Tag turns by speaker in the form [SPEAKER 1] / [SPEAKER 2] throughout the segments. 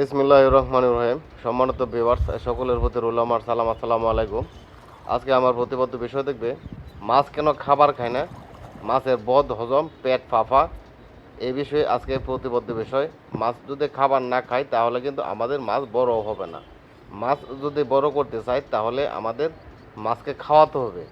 [SPEAKER 1] বিসমিল্লাহ রহমান রহিম সম্মানিত ভিউয়ার্স সকলের প্রতি রুল আমার সালাম, আসসালামু আলাইকুম। আজকে আমার প্রতিবদ্ধ বিষয় দেখবে, মাছ কেন খাবার খায় না? মাছের বদ, হজম, পেট ফাফা, এই বিষয়ে আজকে প্রতিবদ্ধ বিষয়। মাছ যদি খাবার না খায়, তাহলে কিন্তু আমাদের মাছ বড় হবে না। মাছ যদি বড় করতে চাই তাহলে আমাদের মাছকে খাওয়াতে হবে।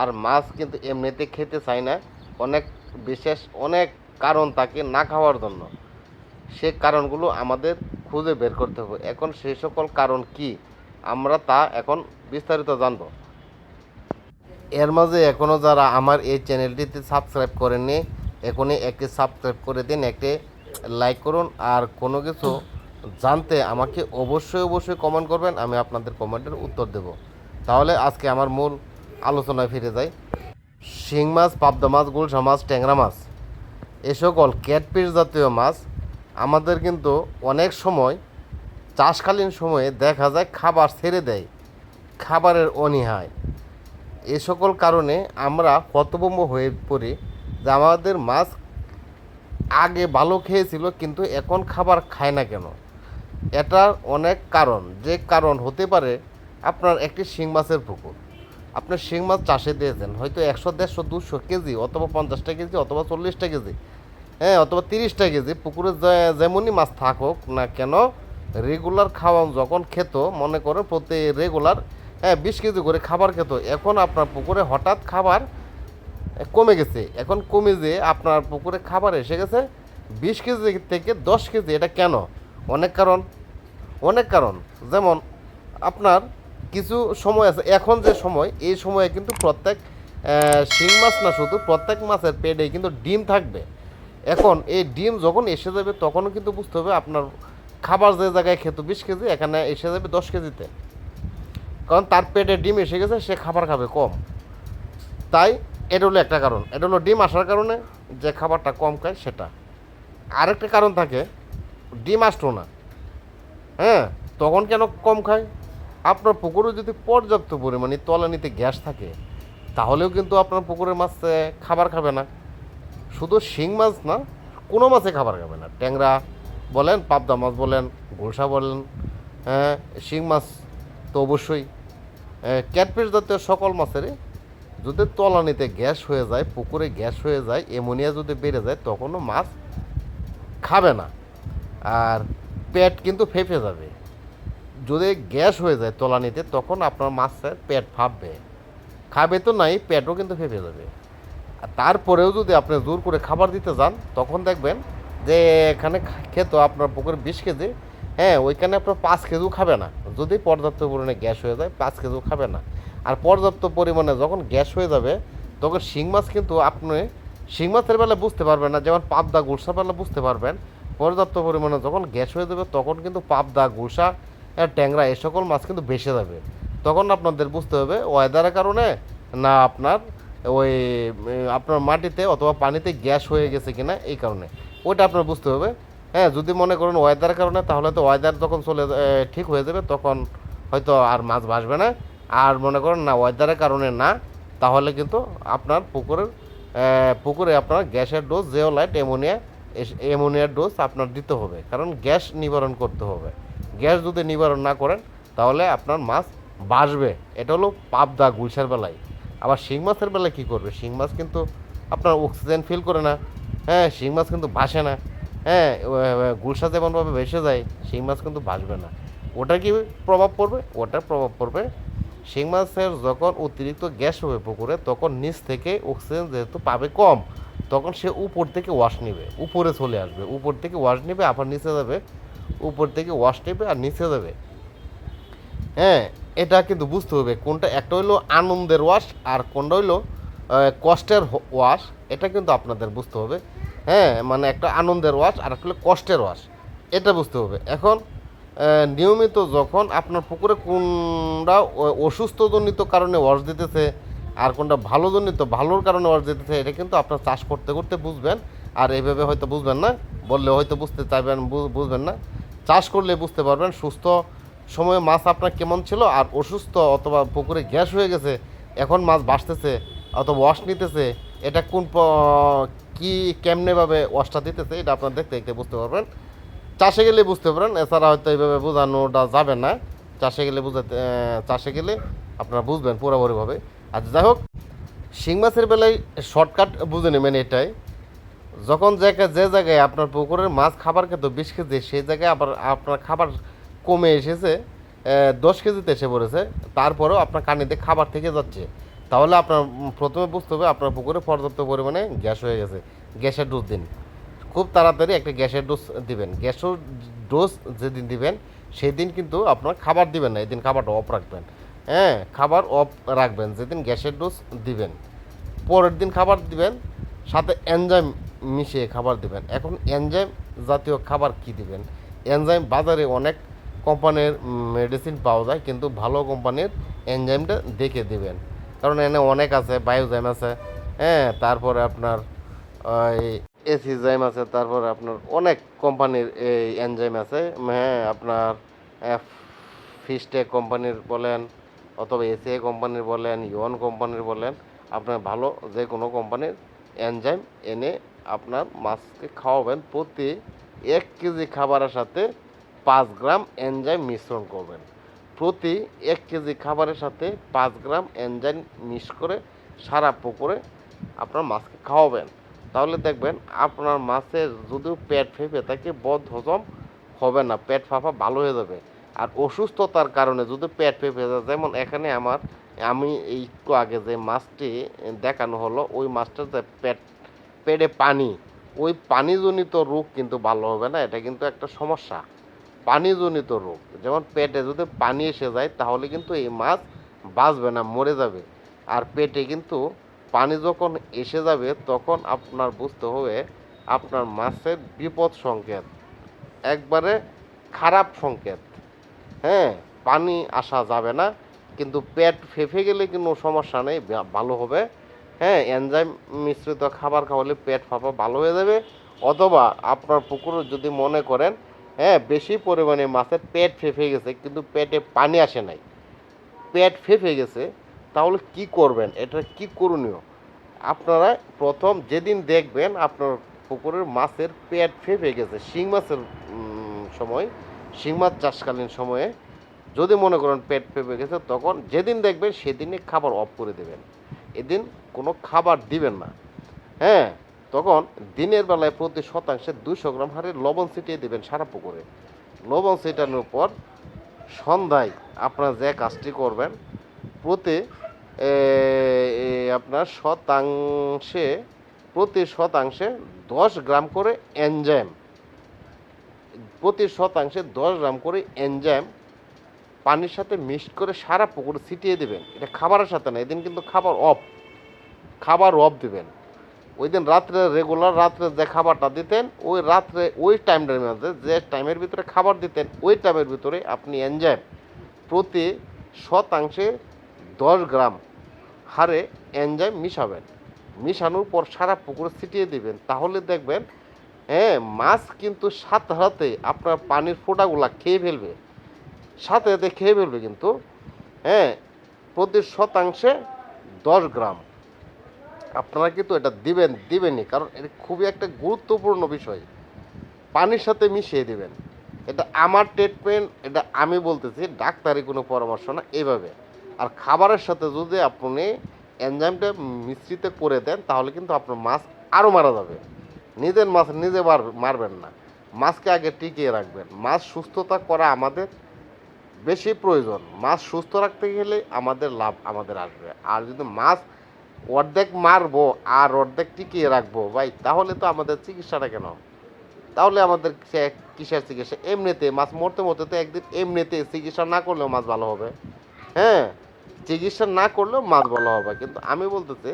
[SPEAKER 1] আর মাছ কিন্তু এমনিতে খেতে চায় না। অনেক বিশেষ, অনেক কারণ থাকে না খাওয়ার জন্য। সে কারণগুলো আমাদের খুঁজে বের করতে হবে। এখন সেই সকল কারণ কি? আমরা তা এখন বিস্তারিত জানব। এর মাঝে এখনও যারা আমার এই চ্যানেলটিতে সাবস্ক্রাইব করেননি, এখনই একটি সাবস্ক্রাইব করে দিন, একটি লাইক করুন। আর কোনো কিছু জানতে আমাকে অবশ্যই অবশ্যই কমেন্ট করবেন, আমি আপনাদের কমেন্টের উত্তর দেব। তাহলে আজকে আমার মূল আলোচনায় ফিরে যাই। শিং মাছ, পাবদা মাছ, গুলশা মাছ, ট্যাংরা মাছ, এ সকল ক্যাটফিশ জাতীয় মাছ আমাদের কিন্তু অনেক সময়, চাষকালীন সময়ে দেখা যায় খাবার ছেড়ে দেয়, খাবারের অনীহায়। এ সকল কারণে আমরা হতভম্ব হয়ে পড়ি যে আমাদের মাছ আগে ভালো খেয়েছিল কিন্তু এখন খাবার খায় না কেন? এটার অনেক কারণ। যে কারণ হতে পারে আপনার একটি শিং মাছের পুকুর। আপনি শিং মাছ চাষে দিয়েছেন, হয়তো একশো, দেড়শো, দুশো কেজি অথবা পঞ্চাশটা কেজি অথবা চল্লিশটা কেজি। হ্যাঁ অথবা তিরিশটা কেজি। পুকুরে যেমনই মাছ থাকুক না কেন রেগুলার খাওয়ান যখন খেত, মনে করো প্রতি রেগুলার হ্যাঁ বিশ কেজি করে খাবার খেত। এখন আপনার পুকুরে হঠাৎ খাবার কমে গেছে। এখন কমে যে আপনার পুকুরে খাবার এসে গেছে, বিশ কেজি থেকে দশ কেজি, এটা কেন? অনেক কারণ। অনেক কারণ। যেমন আপনার কিছু সময় আছে, এখন যে সময়, এই সময়ে কিন্তু প্রত্যেক শিং মাছ না শুধু, প্রত্যেক মাছের পেটে কিন্তু ডিম থাকবে। এখন এই ডিম যখন এসে যাবে, তখনও কিন্তু বুঝতে হবে আপনার খাবার যে জায়গায় খেত বিশ কেজি, এখানে এসে যাবে দশ কেজিতে। কারণ তার পেটে ডিম এসে গেছে, সে খাবার খাবে কম। তাই এটা হলো একটা কারণ। এটা হলো ডিম আসার কারণে যে খাবারটা কম খায় সেটা। আরেকটা কারণ থাকে, ডিম আসতো না। হ্যাঁ তখন কেন কম খায়? আপনার পুকুরে যদি পর্যাপ্ত পরিমাণে তলানিতে গ্যাস থাকে, তাহলেও কিন্তু আপনার পুকুরের মাছ খাবার খাবে না। শুধু শিং মাছ না, কোনো মাছে খাবার খাবে না। ট্যাংরা বলেন, পাবদা মাছ বলেন, গোলসা বলেন হ্যাঁ শিং মাছ তো অবশ্যই। ক্যাটফিশ জাতীয় সকল মাছেরই যদি তলানিতে গ্যাস হয়ে যায়, পুকুরে গ্যাস হয়ে যায় এমোনিয়া যদি বেড়ে যায়, তখনও মাছ খাবে না। আর পেট কিন্তু ফেঁপে যাবে। যদি গ্যাস হয়ে যায় তলানিতে, তখন আপনার মাছের পেট ফাঁপবে। খাবে তো নাই, পেটও কিন্তু ফেঁপে যাবে। তারপরেও যদি আপনি জোর করে খাবার দিতে যান, তখন দেখবেন যে এখানে খেত আপনার পুকুরে বিশ কেজি। হ্যাঁ ওইখানে আপনার পাঁচ কেজিও খাবে না। যদি পর্যাপ্ত পরিমাণে গ্যাস হয়ে যায়, পাঁচ কেজিও খাবে না। আর পর্যাপ্ত পরিমাণে যখন গ্যাস হয়ে যাবে, তখন শিং মাছ কিন্তু আপনি শিং মাছের বেলা বুঝতে পারবেন না, যেমন পাবদা গুলশা বেলা বুঝতে পারবেন। পর্যাপ্ত পরিমাণে যখন গ্যাস হয়ে যাবে, তখন কিন্তু পাবদা গুলশা ট্যাংরা এই সকল মাছ কিন্তু বেসে যাবে। তখন আপনাদের বুঝতে হবে ওয়েদারের কারণে না আপনার ওই আপনার মাটিতে অথবা পানিতে গ্যাস হয়ে গেছে কিনা, এই কারণে। ওইটা আপনার বুঝতে হবে। হ্যাঁ যদি মনে করেন ওয়েদারের কারণে, তাহলে তো ওয়েদার যখন চলে ঠিক হয়ে যাবে, তখন হয়তো আর মাছ ভাসবে না। আর মনে করেন না ওয়েদারের কারণে না, তাহলে কিন্তু আপনার পুকুরের পুকুরে আপনার গ্যাসের ডোজ জিওলাইট অ্যামোনিয়া অ্যামোনিয়ার ডোজ আপনার দিতে হবে। কারণ গ্যাস নিবারণ করতে হবে। গ্যাস যদি নিবারণ না করেন, তাহলে আপনার মাছ বাসবে এটা হলো পাবদা গুলশার বেলায়। আবার শিং মাছের বেলায় কী করবে? শিং মাছ কিন্তু আপনার অক্সিজেন ফিল করে না। হ্যাঁ শিং মাছ কিন্তু ভাসে না। হ্যাঁ গুলশা যেমনভাবে ভেসে যায়, শিং মাছ কিন্তু ভাসবে না। ওটা কি প্রভাব পড়বে? ওটার প্রভাব পড়বে শিং মাছের যখন অতিরিক্ত গ্যাস হবে পুকুরে, তখন নিচ থেকে অক্সিজেন যেহেতু পাবে কম, তখন সে উপর থেকে ওয়াশ নেবে, উপরে চলে আসবে। উপর থেকে ওয়াশ নেবে, আবার নিচে যাবে, উপর থেকে ওয়াশ নেবে আর নিচে যাবে। হ্যাঁ এটা কিন্তু বুঝতে হবে কোনটা, একটা হইল আনন্দের ওয়াশ আর কোনটা হইল কষ্টের ওয়াশ, এটা কিন্তু আপনাদের বুঝতে হবে। হ্যাঁ মানে একটা আনন্দের ওয়াশ আর একটা কষ্টের ওয়াশ, এটা বুঝতে হবে। এখন নিয়মিত যখন আপনার পুকুরে কোনটা অসুস্থজনিত কারণে ওয়াশ দিতেছে আর কোনটা ভালোজনিত, ভালোর কারণে ওয়াশ দিতেছে, এটা কিন্তু আপনার চাষ করতে করতে বুঝবেন। আর এইভাবে হয়তো বুঝবেন না, বললে হয়তো বুঝতে চাইবেন বুঝবেন না। চাষ করলে বুঝতে পারবেন সুস্থ সময়ে মাছ আপনার কেমন ছিল? আর অসুস্থ অথবা পুকুরে গ্যাস হয়ে গেছে, এখন মাছ বাসতেছে অথবা ওয়াশ নিতেছে, এটা কোন কি কেমনেভাবে ওয়াশটা দিতেছে, এটা আপনার দেখতে দেখতে বুঝতে পারবেন। চাষে গেলে বুঝতে পারেন, এছাড়া হয়তো এইভাবে বোঝানোটা যাবে না। চাষে গেলে বুঝাতে চাষে গেলে আপনারা বুঝবেন পুরোপুরিভাবে। আর যাই হোক, শিং মাছের বেলায় শর্টকাট বুঝে নেবেন এটাই। যখন জায়গায় যে জায়গায় আপনার পুকুরের মাছ খাবার খেতে, বিশ কেজি, সেই জায়গায় আবার আপনার খাবার কমে এসেছে দশ কেজিতে এসে পড়েছে। তারপরেও আপনার কানিতে খাবার থেকে যাচ্ছে। তাহলে আপনার প্রথমে বুঝতে হবে আপনার পুকুরে পর্যাপ্ত পরিমাণে গ্যাস হয়ে গেছে, গ্যাসের ডোজ দিন। খুব তাড়াতাড়ি একটা গ্যাসের ডোজ দিবেন। গ্যাসের ডোজ যেদিন দিবেন সেই দিন কিন্তু আপনার খাবার দিবেন না, এদিন খাবারটা অফ রাখবেন। হ্যাঁ খাবার অফ রাখবেন, যেদিন গ্যাসের ডোজ দিবেন। পরের দিন খাবার দিবেন, সাথে এনজাইম মিশিয়ে খাবার দিবেন। এখন এনজাইম জাতীয় খাবার কি দিবেন? এনজাইম বাজারে অনেক কোম্পানির মেডিসিন পাওয়া যায়, কিন্তু ভালো কোম্পানির এনজাইমটা দেখে দিবেন। কারণ এনে অনেক আছে বায়োজাইম আছে হ্যাঁ তারপরে আপনার ওই এসিজাইম আছে, তারপরে আপনার অনেক কোম্পানির এই এনজাইম আছে হ্যাঁ আপনার ফিস্টেক কোম্পানির বলেন, অথবা এসিআই কোম্পানির বলেন ইওন কোম্পানির বলেন, আপনার ভালো যে কোনো কোম্পানির এনজাইম এনে আপনার মাছকে খাওয়াবেন প্রতি এক কেজি খাবারের সাথে পাঁচ গ্রাম এনজাইম মিশ্রণ করবেন। প্রতি এক কেজি খাবারের সাথে পাঁচ গ্রাম এনজাইম মিক্স করে সারা পুকুরে আপনার মাছকে খাওয়াবেন। তাহলে দেখবেন আপনার মাছের যদিও পেট ফেঁপে থাকে, বদ হজম হবে না, পেট ফাঁপা ভালো হয়ে যাবে। আর অসুস্থতার কারণে যদি পেট ফেঁপে যায়, যেমন এখানে আমার, আমি একটু আগে যে মাছটি দেখানো হলো, ওই মাছটার যে পেট, পেটে পানি, ওই পানিজনিত রোগ কিন্তু ভালো হবে না, এটা কিন্তু একটা সমস্যা। পানিজনিত রোগ। যেমন পেটে যদি পানি এসে যায়, তাহলে কিন্তু এই মাছ বাঁচবে না, মরে যাবে। আর পেটে কিন্তু পানি যখন এসে যাবে, তখন আপনার বুঝতে হবে আপনার মাছের বিপদ সংকেত। একবারে খারাপ সংকেত। হ্যাঁ পানি আসা যাবে না, কিন্তু পেট ফেঁপে গেলে কোনো সমস্যা নেই ভালো হবে। হ্যাঁ এনজাইম মিশ্রিত খাবার খাওয়ালে পেট ফাঁপা ভালো হয়ে যাবে। অথবা আপনার পুকুরে যদি মনে করেন হ্যাঁ বেশি পরিমাণে মাছের পেট ফেঁপে গেছে, কিন্তু পেটে পানি আসে নাই। পেট ফেঁপে গেছে, তাহলে কি করবেন? এটা কি করণীয়? আপনারা প্রথম যেদিন দেখবেন আপনার পুকুরের মাছের পেট ফেঁপে গেছে, শিং মাছের সময়, শিং মাছ চাষকালীন সময়ে, যদি মনে করেন পেট ফেঁপে গেছে, তখন যেদিন দেখবেন সেদিনই খাবার অফ করে দেবেন। এদিন কোনো খাবার দিবেন না। হ্যাঁ তখন দিনের বেলায় প্রতি শতাংশে দুশো গ্রাম হারে লবণ ছিটিয়ে দেবেন সারা পুকুরে। লবণ ছিটানোর পর সন্ধ্যায় আপনারা যে কাজটি করবেন, প্রতি আপনার শতাংশে, প্রতি শতাংশে দশ গ্রাম করে এনজাইম, প্রতি শতাংশে দশ গ্রাম করে এনজাইম পানির সাথে মিক্সড করে সারা পুকুরে ছিটিয়ে দেবেন। এটা খাবারের সাথে না, এদিন কিন্তু খাবার অফ খাবার অফ দিবেন। ওই দিন রাত্রে রেগুলার রাত্রে যে খাবারটা দিতেন, ওই রাত্রে ওই টাইমটার মধ্যে যে টাইমের ভিতরে খাবার দিতেন, ওই টাইমের ভিতরে আপনি এনজাইম প্রতি শতাংশে দশ গ্রাম হারে এনজাইম মিশাবেন। মিশানোর পর সারা পুকুরে ছিটিয়ে দিবেন। তাহলে দেখবেন হ্যাঁ মাছ কিন্তু সাথে সাথে আপনার পানির ফোঁটাগুলা খেয়ে ফেলবে। সাথে সাথে খেয়ে ফেলবে কিন্তু হ্যাঁ প্রতি শতাংশে দশ গ্রাম। আপনারা কিন্তু এটা দিবেন, দিবেনই। কারণ এটা খুবই একটা গুরুত্বপূর্ণ বিষয়। পানির সাথে মিশিয়ে দিবেন। এটা আমার ট্রিটমেন্ট এটা আমি বলতেছি, ডাক্তারি কোনো পরামর্শ না, এইভাবে। আর খাবারের সাথে যদি আপনি এনজাইমটা মিশ্রিত করে দেন, তাহলে কিন্তু আপনার মাছ আরও মারা যাবে। নিজের মাছ নিজে মার- মারবেন না। মাছকে আগে টিকিয়ে রাখবেন। মাছ সুস্থতা করা আমাদের বেশি প্রয়োজন। মাছ সুস্থ রাখতে গেলে আমাদের লাভ আমাদের আসবে। আর যদি মাছ অর্ধেক মারবো আর অর্ধেক টিকিয়ে রাখব, ভাই। তাহলে তো আমাদের চিকিৎসাটা কেন? তাহলে আমাদের কিসের চিকিৎসা? এমনিতে মাছ মরতে মরতে তো একদিন এমনিতে চিকিৎসা না করলেও মাছ ভালো হবে। হ্যাঁ চিকিৎসা না করলেও মাছ ভালো হবে। কিন্তু আমি বলতেছি,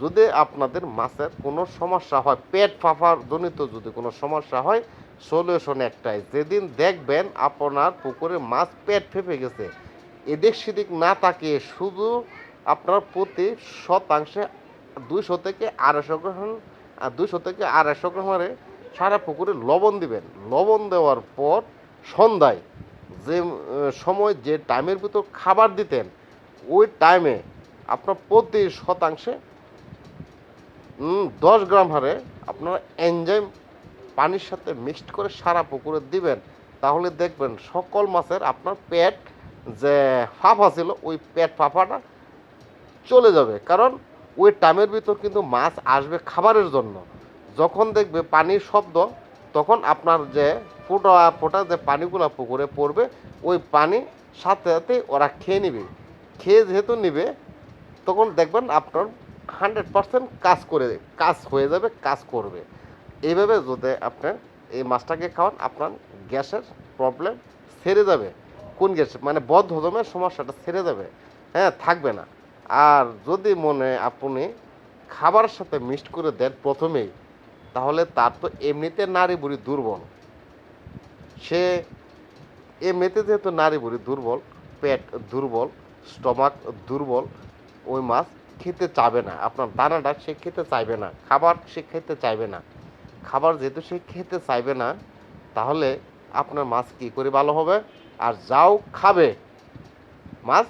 [SPEAKER 1] যদি আপনাদের মাছের কোনো সমস্যা হয়, পেট ফাঁপার জনিত যদি কোনো সমস্যা হয় সলিউশন একটাই। যেদিন দেখবেন আপনার পুকুরে মাছ পেট ফেপে গেছে, এদিক সেদিক না তাকিয়ে শুধু আপনার প্রতি শতাংশে দুইশো থেকে আড়াইশো গ্রাম দুইশো থেকে আড়াইশো গ্রাম হারে সারা পুকুরে লবণ দিবেন। লবণ দেওয়ার পর সন্ধ্যায় যে সময় যে টাইমের ভিতর খাবার দিতেন, ওই টাইমে আপনার প্রতি শতাংশে দশ গ্রাম হারে আপনারা এনজাইম পানির সাথে মিক্সড করে সারা পুকুরে দিবেন। তাহলে দেখবেন সকল মাছের আপনার পেট যে ফাফা ছিল, ওই পেট ফাফাটা চলে যাবে। কারণ ওই টাইমের ভিতর কিন্তু মাছ আসবে খাবারের জন্য। যখন দেখবে পানির শব্দ, তখন আপনার যে ফোটা ফোটা যে পানিগুলো পুকুরে পড়বে, ওই পানি সাথে সাথে ওরা খেয়ে নেবে। খেয়ে যেহেতু নেবে, তখন দেখবেন আপনার হান্ড্রেড পার্সেন্ট কাজ করে, কাজ হয়ে যাবে, কাজ করবে। এইভাবে যদি আপনার এই মাছটাকে খাওয়ান, আপনার গ্যাসের প্রবলেম সেরে যাবে। কোন গ্যাস? মানে বদ হজমের সমস্যাটা সেরে যাবে। হ্যাঁ থাকবে না। আর যদি মনে আপনি খাবারের সাথে মিক্সড করে দেন প্রথমেই তাহলে তার তো এমনিতে নারী বুড়ি দুর্বল। সে এমনিতে যেহেতু নারী বুড়ি দুর্বল, পেট দুর্বল, স্টমাক দুর্বল, ওই মাছ খেতে চাবে না। আপনার দানাটা সে খেতে চাইবে না, খাবার সে খেতে চাইবে না। খাবার যেহেতু সে খেতে চাইবে না, তাহলে আপনার মাছ কী করে ভালো হবে? আর যাও খাবে। মাছ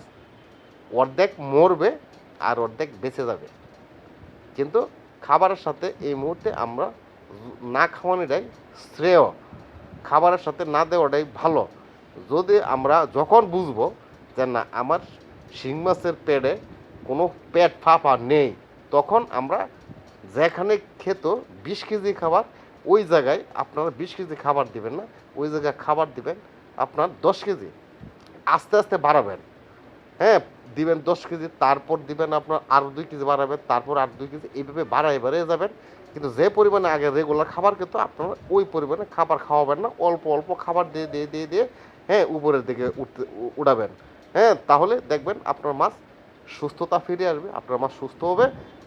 [SPEAKER 1] অর্ধেক মরবে আর অর্ধেক বেঁচে যাবে। কিন্তু খাবারের সাথে এই মুহূর্তে আমরা না খাওয়ানোটাই শ্রেয়। খাবারের সাথে না দেওয়াটাই ভালো। যদি আমরা যখন বুঝব যে না, আমার শিং মাছের পেটে কোনো পেট ফাঁপা নেই, তখন আমরা যেখানে খেত বিশ কেজি খাবার, ওই জায়গায় আপনারা বিশ কেজি খাবার দিবেন না, ওই জায়গায় খাবার দিবেন আপনার দশ কেজি। আস্তে আস্তে বাড়াবেন। হ্যাঁ দিবেন দশ কেজি, তারপর দিবেন আপনার আরও দুই কেজি বাড়াবেন, তারপর আর দুই কেজি, এইভাবে বাড়াই বাড়িয়ে যাবেন। কিন্তু যে পরিমাণে আগে রেগুলার খাবার কিন্তু আপনারা ওই পরিমাণে খাবার খাওয়াবেন না, অল্প অল্প খাবার দিয়ে দিয়ে দিয়ে দিয়ে হ্যাঁ উপরের দিকে উঠতে, উড়াবেন। হ্যাঁ তাহলে দেখবেন আপনার মাছ সুস্থতা ফিরে আসবে, আপনার মাছ সুস্থ হবে,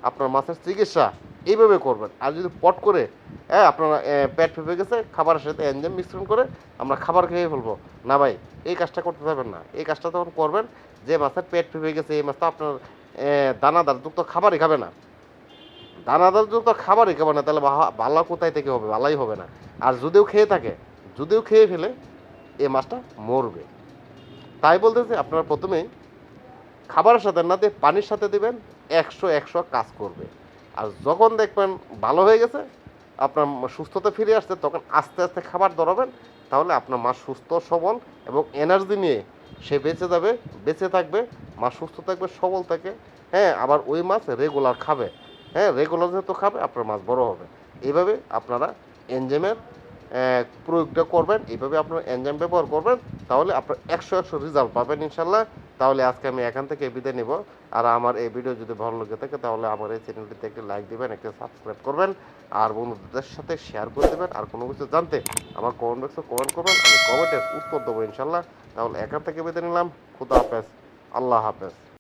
[SPEAKER 1] আপনার মাছের চিকিৎসা এইভাবে করবেন। আর যদি পট করে হ্যাঁ আপনার পেট ফেপে গেছে খাবারের সাথে এনজাইম মিশ্রণ করে আমরা খাবার খেয়ে ফেলব। না ভাই এই কাজটা করতে যাবেন না। এই কাজটা তখন করবেন যে মাছের পেট ফেপে গেছে এই মাছটা আপনার আহ, দানাদার যুক্ত খাবারই খাবে না। দানাদার যুক্ত খাবারই খাবে না তাহলে ভালো কোথায় থেকে হবে? ভালোই হবে না। আর যদিও খেয়ে থাকে যদিও খেয়ে ফেলে এই মাছটা মরবে। তাই বলতেছে আপনারা প্রথমেই খাবারের সাথে না দিয়ে পানির সাথে দেবেন একশো একশো কাজ করবে। আর যখন দেখবেন ভালো হয়ে গেছে, আপনার সুস্থতা ফিরে আসছে, তখন আস্তে আস্তে খাবার ধরাবেন, তাহলে আপনার মা সুস্থ, সবল এবং এনার্জি নিয়ে সে বেঁচে যাবে, বেঁচে থাকবে, মা সুস্থ থাকবে, সবল থাকে। হ্যাঁ আবার ওই মাছ রেগুলার খাবে। হ্যাঁ রেগুলার যেহেতু খাবে, আপনার মাছ বড় হবে। এইভাবে আপনারা এনজেমের প্রয়োগটা করবেন, এইভাবে আপনার এনজাইম ব্যবহার করবেন, তাহলে আপনার একশো একশো রেজাল্ট পাবেন ইনশাল্লাহ। তাহলে আজকে আমি এখান থেকে বিদায় নিব। আর আমার এই ভিডিও যদি ভালো লেগে থাকে, তাহলে আমার এই চ্যানেলটিতে একটি লাইক দিবেন, একটি সাবস্ক্রাইব করবেন, আর বন্ধুদের সাথে শেয়ার করে দেবেন, আর কোনো কিছু জানতে আমার কমেন্ট বক্সে কমেন্ট করবেন, আমি কমেন্টের উত্তর দেবো ইনশাল্লাহ তাহলে এখান থেকে বিদায় নিলাম। খুদা হাফেজ। আল্লাহ হাফেজ।